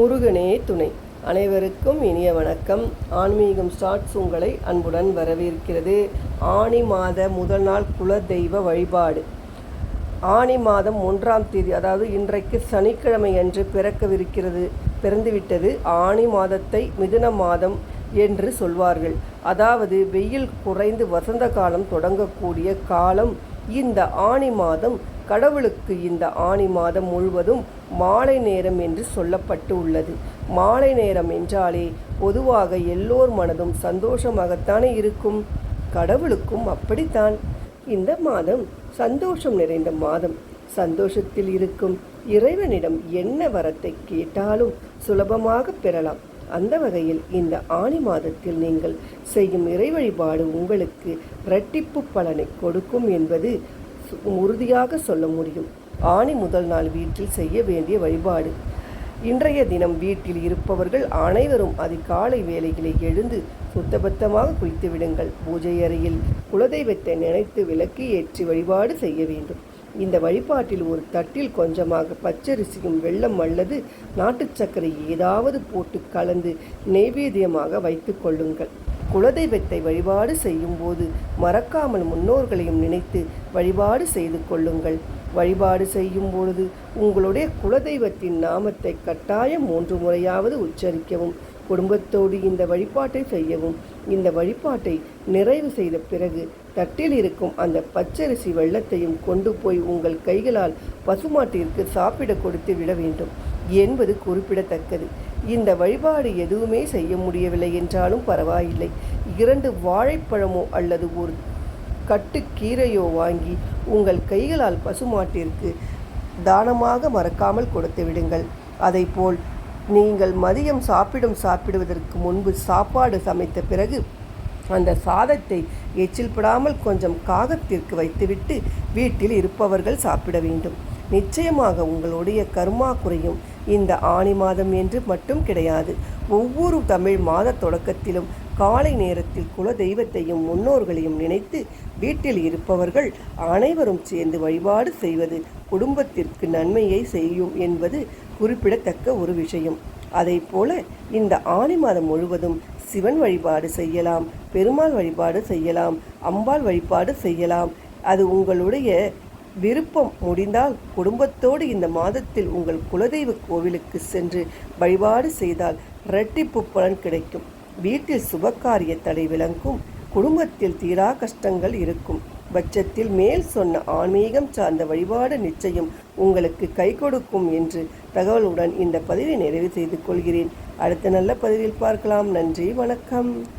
முருகனே துணை. அனைவருக்கும் இனிய வணக்கம். ஆன்மீகம் ஸ்டார்ட்ஸ் உங்களை அன்புடன் வரவேற்கிறது. ஆனி மாத முதல் நாள் குல தெய்வ வழிபாடு. ஆனி மாதம் ஒன்றாம் தேதி அதாவது இன்றைக்கு சனிக்கிழமை அன்று பிறக்கவிருக்கிறது பிறந்துவிட்டது. ஆனி மாதத்தை மிதுன மாதம் என்று சொல்வார்கள். அதாவது வெயில் குறைந்து வசந்த காலம் தொடங்கக்கூடிய காலம். இந்த ஆனி மாதம் கடவுளுக்கு இந்த ஆனி மாதம் முழுவதும் மாலை நேரம் என்று சொல்லப்பட்டு உள்ளது. மாலை நேரம் என்றாலே பொதுவாக எல்லோர் மனதும் சந்தோஷமாகத்தானே இருக்கும். கடவுளுக்கும் அப்படித்தான். இந்த மாதம் சந்தோஷம் நிறைந்த மாதம். சந்தோஷத்தில் இருக்கும் இறைவனிடம் என்ன வரத்தை கேட்டாலும் சுலபமாக பெறலாம். அந்த வகையில் இந்த ஆணி மாதத்தில் நீங்கள் செய்யும் இறை வழிபாடு உங்களுக்கு இரட்டிப்பு பலனை கொடுக்கும் என்பது உறுதியாக சொல்ல முடியும். ஆணி முதல் நாள் வீட்டில் செய்ய வேண்டிய வழிபாடு. இன்றைய தினம் வீட்டில் இருப்பவர்கள் அனைவரும் அதிகாலை வேலைகளை எழுந்து சுத்தபத்தமாக குளித்து விடுங்கள். பூஜை அறையில் குலதெய்வத்தை நினைத்து விளக்கு ஏற்றி வழிபாடு செய்ய வேண்டும். இந்த வழிபாட்டில் ஒரு தட்டில் கொஞ்சமாக பச்சரிசியும் வெள்ளம் அல்லது நாட்டுச் சர்க்கரை ஏதாவது போட்டு கலந்து நெய்வேத்தியமாக வைத்து கொள்ளுங்கள். குலதெய்வத்தை வழிபாடு செய்யும்போது மறக்காமல் முன்னோர்களையும் நினைத்து வழிபாடு செய்து கொள்ளுங்கள். வழிபாடு செய்யும் பொழுது உங்களுடைய குலதெய்வத்தின் நாமத்தை கட்டாயம் மூன்று முறையாவது உச்சரிக்கவும். குடும்பத்தோடு இந்த வழிபாட்டை செய்யவும். இந்த வழிபாட்டை நிறைவு செய்த பிறகு தட்டில் இருக்கும் அந்த பச்சரிசி வெள்ளத்தையும் கொண்டு போய் உங்கள் கைகளால் பசுமாட்டிற்கு சாப்பிட கொடுத்து விட வேண்டும் என்பது குறிப்பிடத்தக்கது. இந்த வழிபாடு எதுவுமே செய்ய முடியவில்லை என்றாலும் பரவாயில்லை. இரண்டு வாழைப்பழமோ அல்லது ஒரு கட்டு கீரையோ வாங்கி உங்கள் கைகளால் பசுமாட்டிற்கு தானமாக மறக்காமல் கொடுத்து விடுங்கள். அதைப்போல் நீங்கள் மதியம் சாப்பிடும் சாப்பிடுவதற்கு முன்பு சாப்பாடு சமைத்த பிறகு அந்த சாதத்தை எச்சில் படாமல் கொஞ்சம் காகத்திற்கு வைத்துவிட்டு வீட்டில் இருப்பவர்கள் சாப்பிட வேண்டும். நிச்சயமாக உங்களுடைய கர்மா குறையும். இந்த ஆணி மாதம் என்று மட்டும் கிடையாது. ஒவ்வொரு தமிழ் மாத தொடக்கத்திலும் காலை நேரத்தில் குல தெய்வத்தையும் முன்னோர்களையும் நினைத்து வீட்டில் இருப்பவர்கள் அனைவரும் சேர்ந்து வழிபாடு செய்வது குடும்பத்திற்கு நன்மையை செய்யும் என்பது குறிப்பிடத்தக்க ஒரு விஷயம். அதைப் போல இந்த ஆணி மாதம் முழுவதும் சிவன் வழிபாடு செய்யலாம் பெருமாள் வழிபாடு செய்யலாம் அம்பாள் வழிபாடு செய்யலாம். அது உங்களுடைய விருப்பம் முடிந்தால் குடும்பத்தோடு இந்த மாதத்தில் உங்கள் குலதெய்வ கோவிலுக்கு சென்று வழிபாடு செய்தால் இரட்டிப்பு பலன் கிடைக்கும். வீட்டில் சுபகாரிய தடை விளங்கும். குடும்பத்தில் தீரா கஷ்டங்கள் இருக்கும். பட்சத்தில் மேல் சொன்ன ஆன்மீகம் சார்ந்த வழிபாடு நிச்சயம் உங்களுக்கு கை கொடுக்கும் என்று தகவலுடன் இந்த பதிவை நிறைவு செய்து கொள்கிறேன். அடுத்த நல்ல பதிவில் பார்க்கலாம். நன்றி வணக்கம்.